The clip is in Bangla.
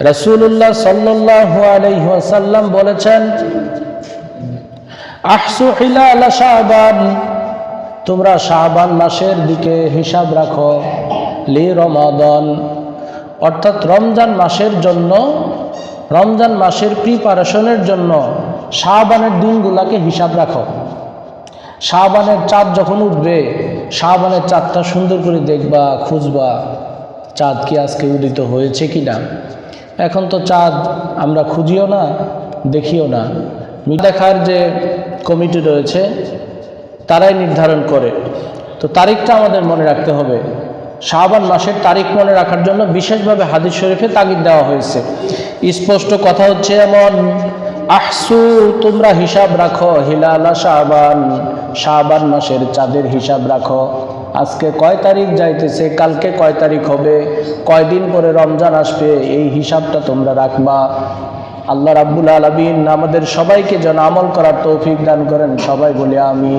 রসুল্লাহ সাল্লাহ আলহ্লাম বলেছেন শাহবান তোমরা শাহবান মাসের দিকে হিসাব রাখো, লি রমাদন। অর্থাৎ রমজান মাসের জন্য, রমজান মাসের প্রিপারেশনের জন্য শাহবানের দিনগুলাকে হিসাব রাখো। শাহবানের চাঁদ যখন উঠবে শাহবানের চাঁদটা সুন্দর করে দেখবা, খুঁজবা, চাঁদ কি আজকে উদিত হয়েছে কি না এখন তো চাঁদ, আমরা খুঁজিও না, দেখিও না। দেখার যে কমিটি রয়েছে, তারাই নির্ধারণ করে। তো তারিখটা আমাদের মনে রাখতে হবে। শাহবান মাসের তারিখ মনে রাখার জন্য বিশেষভাবে হাদিস শরীফে তাগিদ দেওয়া হয়েছে। স্পষ্ট কথা হচ্ছে এমন, আহসু, তোমরা হিসাব রাখো, হিলালা শাহবান শাহবান মাসের চাঁদের হিসাব রাখো। আজকে কয় তারিখ যাইতেছে, কালকে কয় তারিখ হবে কয়দিন পরে রমজান আসবে, এই হিসাবটা তোমরা রাখবা। আল্লাহ রাব্বুল আলমিন আমাদের সবাইকে যেন আমল করার তৌফিক দান করেন, সবাই বলে আমি